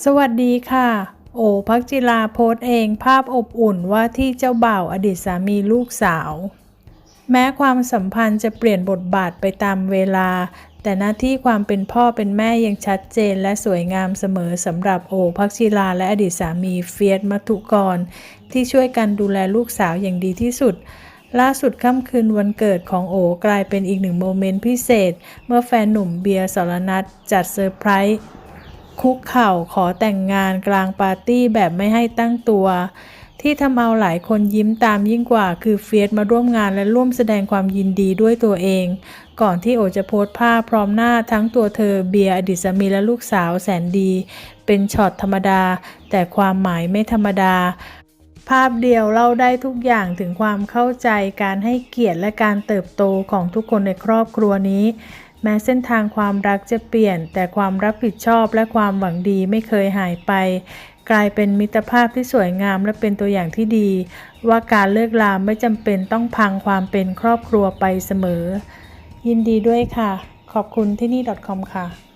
สวัสดีค่ะ โอพักจิลาโพสเองภาพอบอุ่นว่าที่เจ้าบ่าวอดีตสามีลูกสาว แม้ความสัมพันธ์จะเปลี่ยนบทบาทไปตามเวลา แต่หน้าที่ความเป็นพ่อเป็นแม่ยังชัดเจนและสวยงามเสมอสำหรับโอพักจิลาและอดีตสามีเฟียสมัทุกร ที่ช่วยกันดูแลลูกสาวอย่างดีที่สุดล่าสุดค่ำคืนวันเกิดของโอกลายเป็นอีกหนึ่งโมเมนต์พิเศษ เมื่อแฟนหนุ่มเบียร์สรนัทจัดเซอร์ไพรส์ คุกเข่าขอแต่งงานกลางปาร์ตี้แบบไม่ให้ตั้งตัว ที่ทำเอาหลายคนยิ้มตามยิ่งกว่า คือเฟียสมาร่วมงานและร่วมแสดงความยินดีด้วยตัวเอง ก่อนที่โอจะโพสภาพพร้อมหน้าทั้งตัวเธอเบียร์อดีตสมีและลูกสาวแสนดี เป็นช็อตธรรมดา แต่ความหมายไม่ธรรมดาภาพเดียวเล่าได้ทุกอย่างถึงความเข้าใจการให้เกียรติและการเติบโตของทุกคนในครอบครัวนี้ แม้เส้นทางความรักจะเปลี่ยน แต่ความรับผิดชอบและความหวังดีไม่เคยหายไป กลายเป็นมิตรภาพที่สวยงามและเป็นตัวอย่างที่ดี ว่าการเลิกลาไม่จำเป็นต้องพังความเป็นครอบครัวไปเสมอ ยินดีด้วยค่ะ ขอบคุณที่นี่ .com ค่ะ